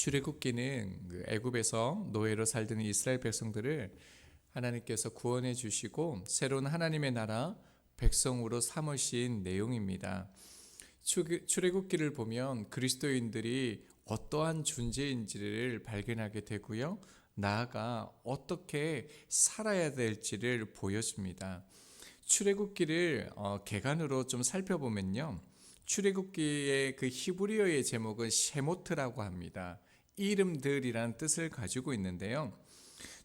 출애굽기는 그 애굽에서 노예로 살던 이스라엘 백성들을 하나님께서 구원해 주시고 새로운 하나님의 나라 백성으로 삼으신 내용입니다. 출애굽기를 보면 그리스도인들이 어떠한 존재인지를 발견하게 되고요. 나아가 어떻게 살아야 될지를 보여줍니다. 출애굽기를 어, 개간으로 좀 살펴보면요. 출애굽기의 그 히브리어의 제목은 셰모트라고 합니다. 이름들이란 뜻을 가지고 있는데요.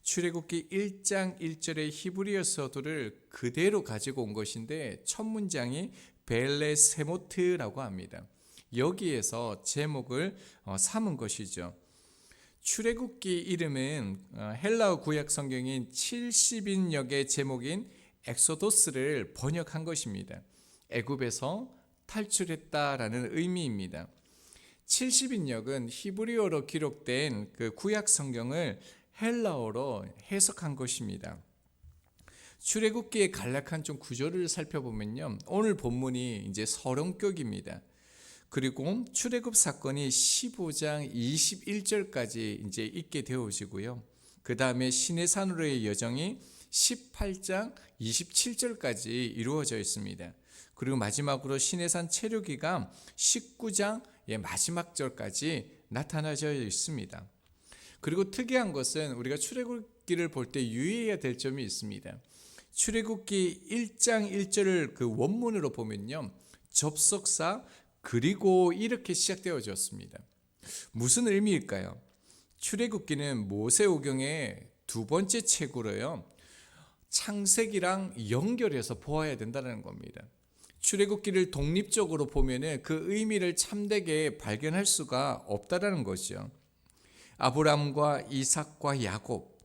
출애굽기 1장 1절의 히브리어 서두를 그대로 가지고 온 것인데 첫 문장이 벨레 세모트라고 합니다. 여기에서 제목을 어, 삼은 것이죠. 출애굽기 이름은 어, 헬라어 구약 성경인 70인역의 제목인 엑소도스를 번역한 것입니다. 애굽에서 탈출했다라는 의미입니다. 70인역은 히브리어로 기록된 그 구약 성경을 헬라어로 해석한 것입니다. 출애굽기의 간략한 좀 구조를 살펴보면요. 오늘 본문이 이제 서론격입니다. 그리고 출애굽 사건이 15장 21절까지 이제 있게 되어지고요. 그 다음에 신의 산으로의 여정이 18장 27절까지 이루어져 있습니다. 그리고 마지막으로 신의 산 체류기가 19장 마지막 절까지 나타나져 있습니다. 그리고 특이한 것은 우리가 출애굽기를 볼 때 유의해야 될 점이 있습니다. 출애굽기 1장 1절을 그 원문으로 보면요. 접속사 그리고 이렇게 시작되어졌습니다. 무슨 의미일까요? 출애굽기는 모세오경의 두 번째 책으로요. 창세기랑 연결해서 보아야 된다는 겁니다. 출애굽기를 독립적으로 보면은 그 의미를 참되게 발견할 수가 없다라는 것이죠. 아브람과 이삭과 야곱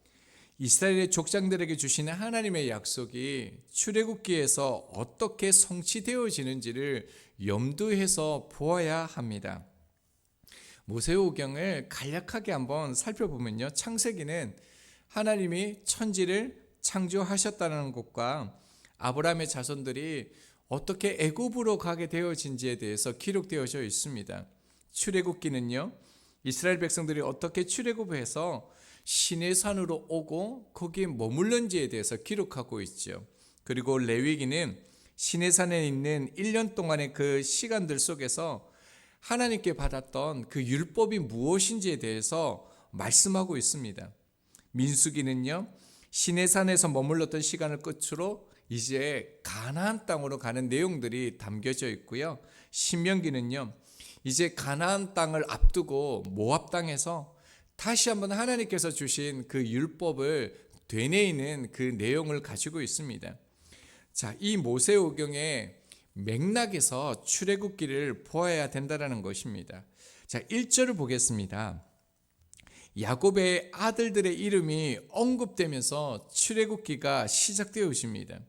이스라엘의 족장들에게 주시는 하나님의 약속이 출애굽기에서 어떻게 성취되어지는지를 염두해서 보아야 합니다. 모세오경을 간략하게 한번 살펴보면요. 창세기는 하나님이 천지를 창조하셨다는 것과 아브라함의 자손들이 어떻게 애굽으로 가게 되어진지에 대해서 기록되어져 있습니다. 출애굽기는요. 이스라엘 백성들이 어떻게 출애굽해서 신의 산으로 오고 거기에 머물는지에 대해서 기록하고 있죠. 그리고 레위기는 신의 산에 있는 1년 동안의 그 시간들 속에서 하나님께 받았던 그 율법이 무엇인지에 대해서 말씀하고 있습니다. 민수기는요. 신의 산에서 머물렀던 시간을 끝으로 이제 가나안 땅으로 가는 내용들이 담겨져 있고요. 신명기는요. 이제 가나안 땅을 앞두고 모압 땅에서 다시 한번 하나님께서 주신 그 율법을 되뇌이는 그 내용을 가지고 있습니다. 자, 이 모세오경의 맥락에서 출애굽기를 보아야 된다라는 것입니다. 자, 1절을 보겠습니다. 야곱의 아들들의 이름이 언급되면서 출애굽기가 시작되어집니다.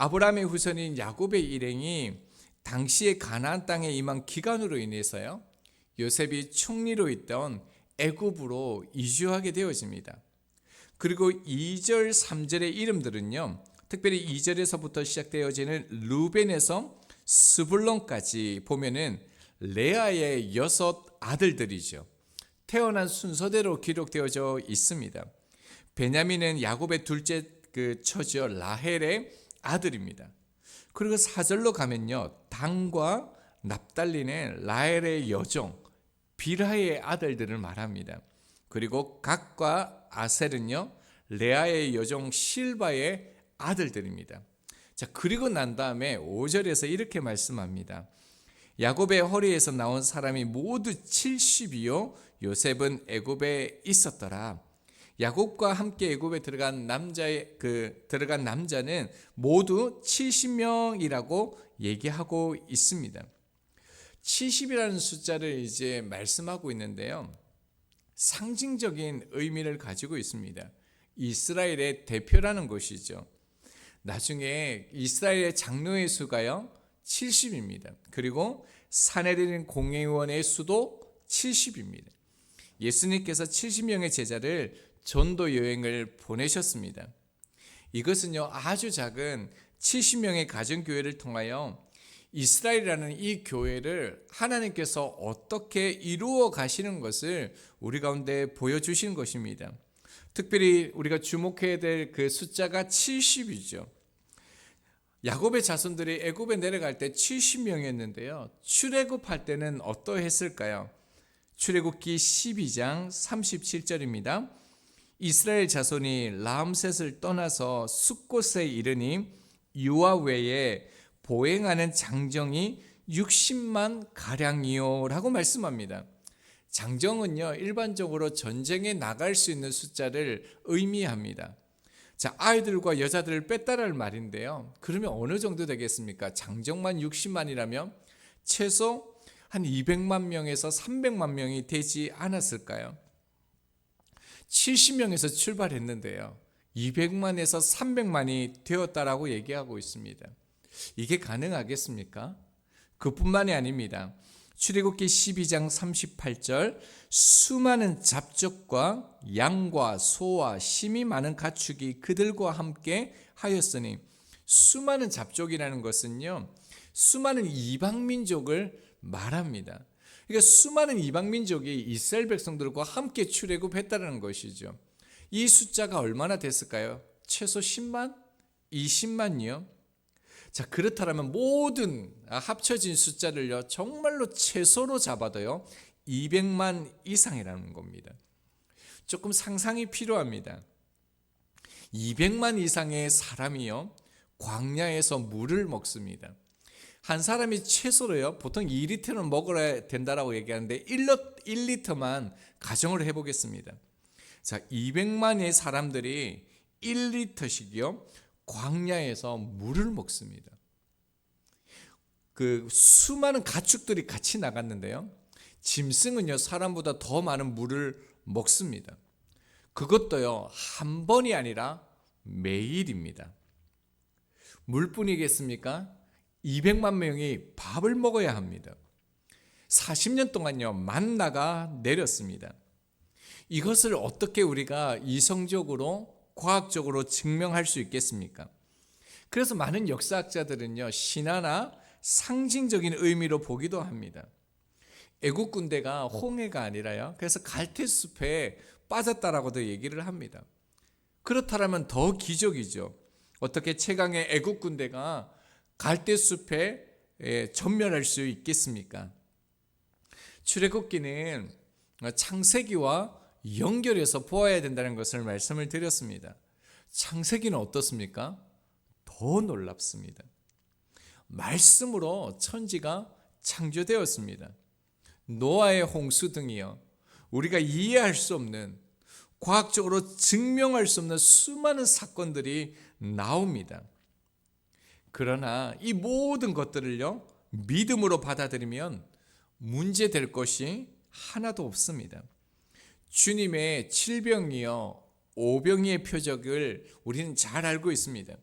아브라함의 후손인 야곱의 일행이 당시의 가나안 땅에 임한 기간으로 인해서요. 요셉이 총리로 있던 애굽으로 이주하게 되어집니다. 그리고 2절, 3절의 이름들은요. 특별히 2절에서부터 시작되어지는 루벤에서 스불론까지 보면은 레아의 여섯 아들들이죠. 태어난 순서대로 기록되어져 있습니다. 베냐민은 야곱의 둘째 그 처지어 라헬의 아들입니다. 그리고 사절로 가면요. 당과 납달리는 라헬의 여종 비라의 아들들을 말합니다. 그리고 각과 아셀은요. 레아의 여종 실바의 아들들입니다. 자, 그리고 난 다음에 5절에서 이렇게 말씀합니다. 야곱의 허리에서 나온 사람이 모두 70이요 요셉은 애굽에 있었더라. 야곱과 함께 애굽에 들어간 남자의 그 들어간 남자는 모두 70명이라고 얘기하고 있습니다. 70이라는 숫자를 이제 말씀하고 있는데요. 상징적인 의미를 가지고 있습니다. 이스라엘의 대표라는 것이죠. 나중에 이스라엘의 장로의 수가요 70입니다. 그리고 사내리는 공회의원의 수도 70입니다. 예수님께서 70명의 제자를 전도 여행을 보내셨습니다. 이것은요 아주 작은 70명의 가정교회를 통하여 이스라엘이라는 이 교회를 하나님께서 어떻게 이루어 가시는 것을 우리 가운데 보여주시는 것입니다. 특별히 우리가 주목해야 될 그 숫자가 70이죠. 야곱의 자손들이 애굽에 내려갈 때 70명이었는데요. 출애굽할 때는 어떠했을까요? 출애굽기 12장 37절입니다. 이스라엘 자손이 라암셋을 떠나서 숫곳에 이르니 유아 외에 보행하는 장정이 60만 가량이요라고 말씀합니다. 장정은요 일반적으로 전쟁에 나갈 수 있는 숫자를 의미합니다. 자 아이들과 여자들을 뺐다라는 말인데요. 그러면 어느 정도 되겠습니까? 장정만 60만이라면 최소 한 200만 명에서 300만 명이 되지 않았을까요? 70명에서 출발했는데요. 200만에서 300만이 되었다라고 얘기하고 있습니다. 이게 가능하겠습니까? 그뿐만이 아닙니다. 출애굽기 12장 38절 수많은 잡족과 양과 소와 심이 많은 가축이 그들과 함께 하였으니 수많은 잡족이라는 것은요. 수많은 이방 민족을 말합니다. 그러니까 수많은 이방 민족이 이스라엘 백성들과 함께 출애굽했다는 것이죠. 이 숫자가 얼마나 됐을까요? 최소 10만, 20만이요. 자, 그렇다면 모든 합쳐진 숫자를요, 정말로 최소로 잡아도요, 200만 이상이라는 겁니다. 조금 상상이 필요합니다. 200만 이상의 사람이요, 광야에서 물을 먹습니다. 한 사람이 최소로요, 보통 2리터는 먹어야 된다라고 얘기하는데 1리터 만 가정을 해보겠습니다. 자, 200만의 사람들이 1리터씩이요, 광야에서 물을 먹습니다. 그 수많은 가축들이 같이 나갔는데요. 짐승은요, 사람보다 더 많은 물을 먹습니다. 그것도요, 한 번이 아니라 매일입니다. 물뿐이겠습니까? 200만 명이 밥을 먹어야 합니다. 40년 동안요, 만나가 내렸습니다. 이것을 어떻게 우리가 이성적으로 과학적으로 증명할 수 있겠습니까? 그래서 많은 역사학자들은요, 신화나 상징적인 의미로 보기도 합니다. 애국 군대가 홍해가 아니라요. 그래서 갈대숲에 빠졌다라고도 얘기를 합니다. 그렇다면 더 기적이죠. 어떻게 최강의 애국 군대가 갈대숲에 예, 전멸할 수 있겠습니까? 출애굽기는 창세기와 연결해서 보아야 된다는 것을 말씀을 드렸습니다. 창세기는 어떻습니까? 더 놀랍습니다. 말씀으로 천지가 창조되었습니다. 노아의 홍수 등이요. 우리가 이해할 수 없는 과학적으로 증명할 수 없는 수많은 사건들이 나옵니다. 그러나 이 모든 것들을요, 믿음으로 받아들이면 문제될 것이 하나도 없습니다. 주님의 칠병이요, 오병이의 표적을 우리는 잘 알고 있습니다.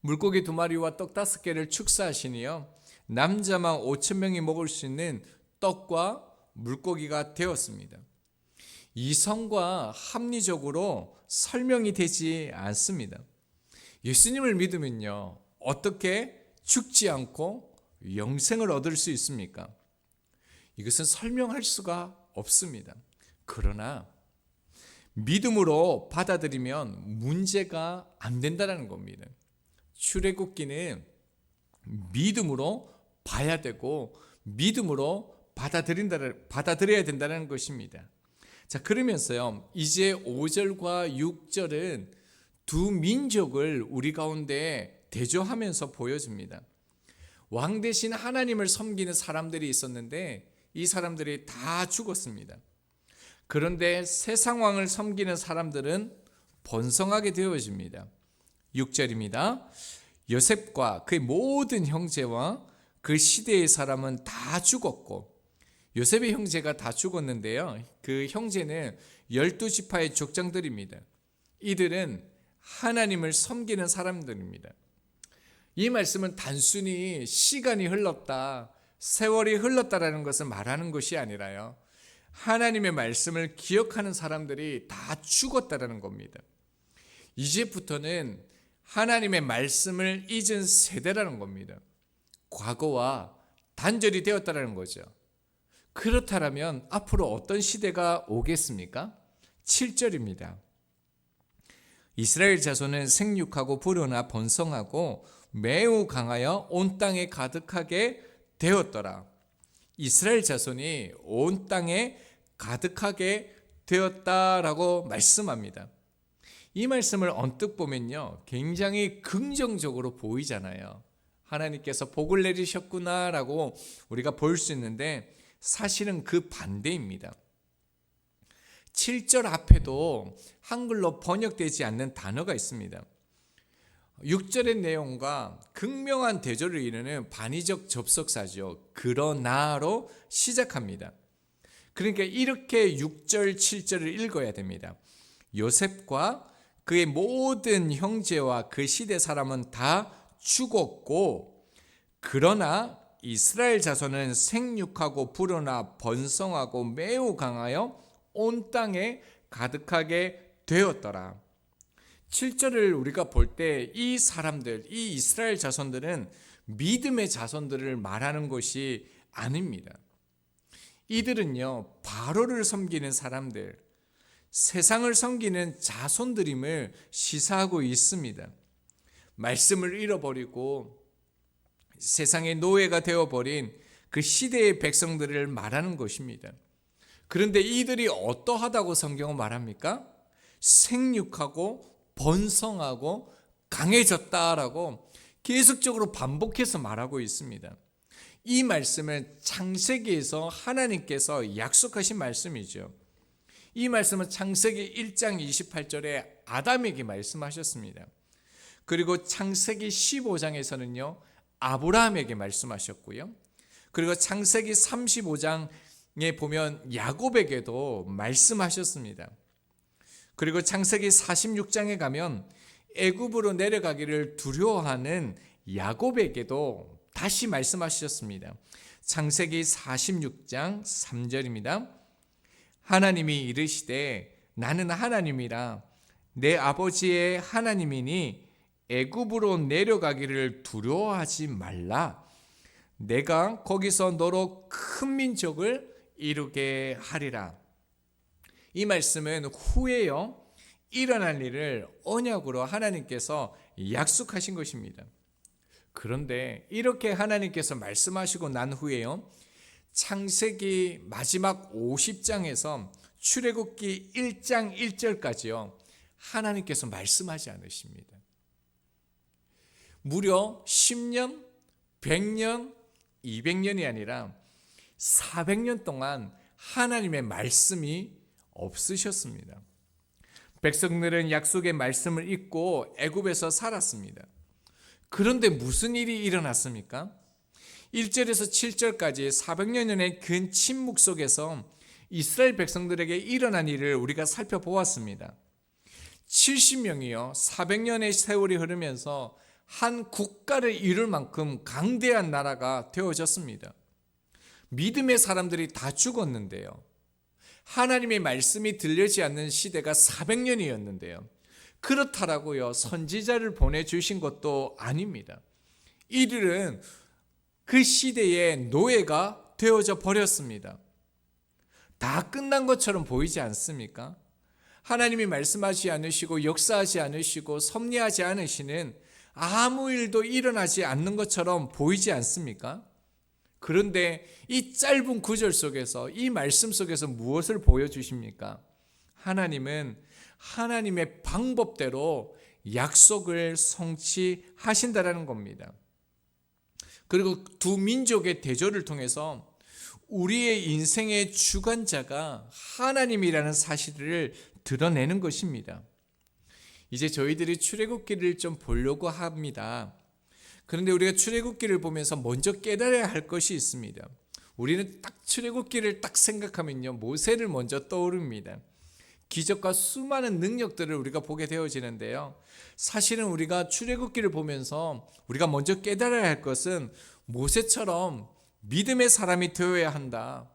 물고기 두 마리와 떡 다섯 개를 축사하시니요, 남자만 오천 명이 먹을 수 있는 떡과 물고기가 되었습니다. 이성과 합리적으로 설명이 되지 않습니다. 예수님을 믿으면요, 어떻게 죽지 않고 영생을 얻을 수 있습니까? 이것은 설명할 수가 없습니다. 그러나 믿음으로 받아들이면 문제가 안 된다는 겁니다. 출애굽기는 믿음으로 봐야 되고 믿음으로 받아들인다 받아들여야 된다는 것입니다. 자, 그러면서요. 이제 5절과 6절은 두 민족을 우리 가운데 대조하면서 보여줍니다. 왕 대신 하나님을 섬기는 사람들이 있었는데 이 사람들이 다 죽었습니다. 그런데 세상 왕을 섬기는 사람들은 번성하게 되어집니다. 6절입니다. 요셉과 그의 모든 형제와 그 시대의 사람은 다 죽었고 요셉의 형제가 다 죽었는데요. 그 형제는 열두 지파의 족장들입니다. 이들은 하나님을 섬기는 사람들입니다. 이 말씀은 단순히 시간이 흘렀다, 세월이 흘렀다라는 것을 말하는 것이 아니라요. 하나님의 말씀을 기억하는 사람들이 다 죽었다라는 겁니다. 이제부터는 하나님의 말씀을 잊은 세대라는 겁니다. 과거와 단절이 되었다라는 거죠. 그렇다면 앞으로 어떤 시대가 오겠습니까? 7절입니다. 이스라엘 자손은 생육하고 불어나 번성하고 매우 강하여 온 땅에 가득하게 되었더라. 이스라엘 자손이 온 땅에 가득하게 되었다라고 말씀합니다. 이 말씀을 언뜻 보면요. 굉장히 긍정적으로 보이잖아요. 하나님께서 복을 내리셨구나라고 우리가 볼 수 있는데 사실은 그 반대입니다. 7절 앞에도 한글로 번역되지 않는 단어가 있습니다. 6절의 내용과 극명한 대조를 이루는 반의적 접속사죠. 그러나로 시작합니다. 그러니까 이렇게 6절, 7절을 읽어야 됩니다. 요셉과 그의 모든 형제와 그 시대 사람은 다 죽었고, 그러나 이스라엘 자손은 생육하고 불어나 번성하고 매우 강하여 온 땅에 가득하게 되었더라. 7절을 우리가 볼 때 이 사람들, 이 이스라엘 자손들은 믿음의 자손들을 말하는 것이 아닙니다. 이들은요, 바로를 섬기는 사람들, 세상을 섬기는 자손들임을 시사하고 있습니다. 말씀을 잃어버리고 세상의 노예가 되어버린 그 시대의 백성들을 말하는 것입니다. 그런데 이들이 어떠하다고 성경은 말합니까? 생육하고 번성하고 강해졌다라고 계속적으로 반복해서 말하고 있습니다. 이 말씀은 창세기에서 하나님께서 약속하신 말씀이죠. 이 말씀은 창세기 1장 28절에 아담에게 말씀하셨습니다. 그리고 창세기 15장에서는요, 아브라함에게 말씀하셨고요. 그리고 창세기 35장에 보면 야곱에게도 말씀하셨습니다. 그리고 창세기 46장에 가면 애굽으로 내려가기를 두려워하는 야곱에게도 다시 말씀하셨습니다. 창세기 46장 3절입니다. 하나님이 이르시되 나는 하나님이라 내 아버지의 하나님이니 애굽으로 내려가기를 두려워하지 말라. 내가 거기서 너로 큰 민족을 이루게 하리라. 이 말씀은 후에요 일어날 일을 언약으로 하나님께서 약속하신 것입니다. 그런데 이렇게 하나님께서 말씀하시고 난 후에요 창세기 마지막 50장에서 출애굽기 1장 1절까지요 하나님께서 말씀하지 않으십니다. 무려 10년, 100년, 200년이 아니라 400년 동안 하나님의 말씀이 없으셨습니다. 백성들은 약속의 말씀을 잊고 애굽에서 살았습니다. 그런데 무슨 일이 일어났습니까? 1절에서 7절까지 400년의 근 침묵 속에서 이스라엘 백성들에게 일어난 일을 우리가 살펴보았습니다. 70명이요. 400년의 세월이 흐르면서 한 국가를 이룰 만큼 강대한 나라가 되어졌습니다. 믿음의 사람들이 다 죽었는데요. 하나님의 말씀이 들리지 않는 시대가 400년이었는데요. 그렇다라고요. 선지자를 보내주신 것도 아닙니다. 이들은 그 시대의 노예가 되어져 버렸습니다. 다 끝난 것처럼 보이지 않습니까? 하나님이 말씀하지 않으시고 역사하지 않으시고 섭리하지 않으시는 아무 일도 일어나지 않는 것처럼 보이지 않습니까? 그런데 이 짧은 구절 속에서 이 말씀 속에서 무엇을 보여주십니까? 하나님은 하나님의 방법대로 약속을 성취하신다라는 겁니다. 그리고 두 민족의 대조를 통해서 우리의 인생의 주관자가 하나님이라는 사실을 드러내는 것입니다. 이제 저희들이 출애굽기를 좀 보려고 합니다. 그런데 우리가 출애굽기를 보면서 먼저 깨달아야 할 것이 있습니다. 우리는 딱 출애굽기를 딱 생각하면요. 모세를 먼저 떠오릅니다. 기적과 수많은 능력들을 우리가 보게 되어지는데요. 사실은 우리가 출애굽기를 보면서 우리가 먼저 깨달아야 할 것은 모세처럼 믿음의 사람이 되어야 한다.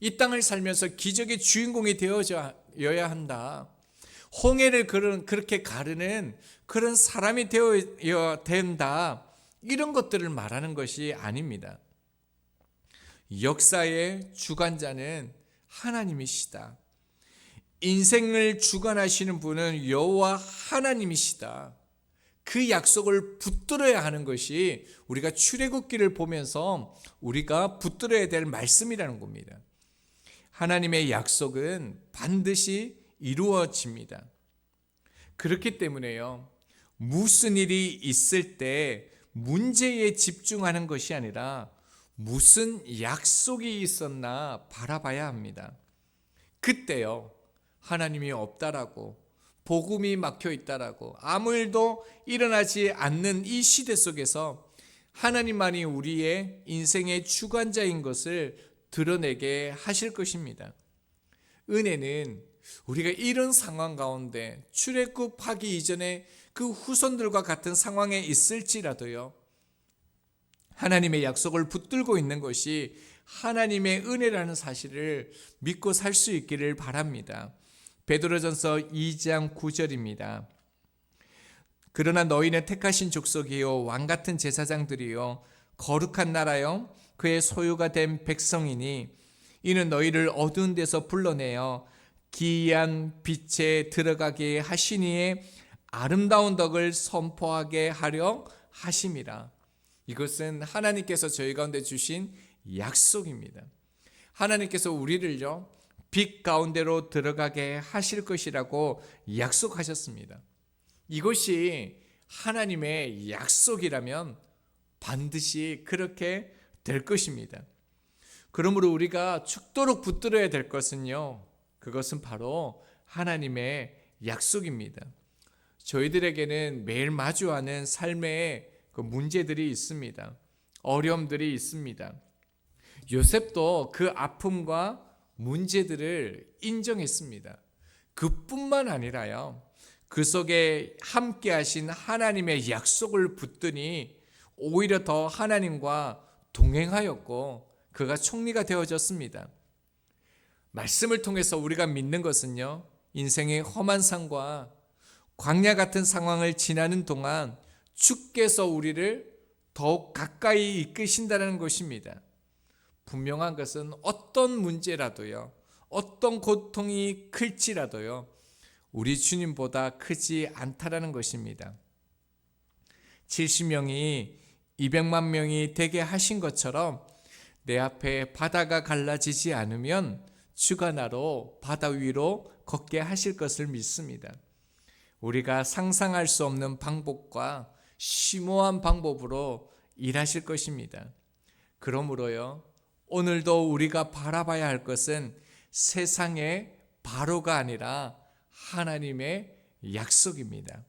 이 땅을 살면서 기적의 주인공이 되어야 한다. 홍해를 그렇게 가르는 그런 사람이 되어야 된다. 이런 것들을 말하는 것이 아닙니다. 역사의 주관자는 하나님이시다. 인생을 주관하시는 분은 여호와 하나님이시다. 그 약속을 붙들어야 하는 것이 우리가 출애굽기를 보면서 우리가 붙들어야 될 말씀이라는 겁니다. 하나님의 약속은 반드시 이루어집니다. 그렇기 때문에요. 무슨 일이 있을 때 문제에 집중하는 것이 아니라 무슨 약속이 있었나 바라봐야 합니다. 그때요. 하나님이 없다라고 복음이 막혀 있다라고 아무 일도 일어나지 않는 이 시대 속에서 하나님만이 우리의 인생의 주관자인 것을 드러내게 하실 것입니다. 은혜는 우리가 이런 상황 가운데 출애굽하기 이전에 그 후손들과 같은 상황에 있을지라도요. 하나님의 약속을 붙들고 있는 것이 하나님의 은혜라는 사실을 믿고 살 수 있기를 바랍니다. 베드로전서 2장 9절입니다. 그러나 너희는 택하신 족속이요 왕 같은 제사장들이요 거룩한 나라요 그의 소유가 된 백성이니 이는 너희를 어두운 데서 불러내어 기이한 빛에 들어가게 하시니에 아름다운 덕을 선포하게 하려 하심이라. 이것은 하나님께서 저희 가운데 주신 약속입니다. 하나님께서 우리를요 빛 가운데로 들어가게 하실 것이라고 약속하셨습니다. 이것이 하나님의 약속이라면 반드시 그렇게 될 것입니다. 그러므로 우리가 죽도록 붙들어야 될 것은요. 그것은 바로 하나님의 약속입니다. 저희들에게는 매일 마주하는 삶의 그 문제들이 있습니다. 어려움들이 있습니다. 요셉도 그 아픔과 문제들을 인정했습니다. 그뿐만 아니라요. 그 속에 함께 하신 하나님의 약속을 붙드니 오히려 더 하나님과 동행하였고 그가 총리가 되어졌습니다. 말씀을 통해서 우리가 믿는 것은요. 인생의 험한 상과 광야 같은 상황을 지나는 동안 주께서 우리를 더욱 가까이 이끄신다는 것입니다. 분명한 것은 어떤 문제라도요, 어떤 고통이 클지라도요, 우리 주님보다 크지 않다라는 것입니다. 70명이 200만 명이 되게 하신 것처럼 내 앞에 바다가 갈라지지 않으면 주가 나로 바다 위로 걷게 하실 것을 믿습니다. 우리가 상상할 수 없는 방법과 심오한 방법으로 일하실 것입니다. 그러므로요, 오늘도 우리가 바라봐야 할 것은 세상의 바로가 아니라 하나님의 약속입니다.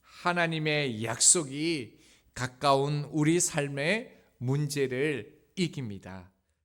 하나님의 약속이 가까운 우리 삶의 문제를 이깁니다.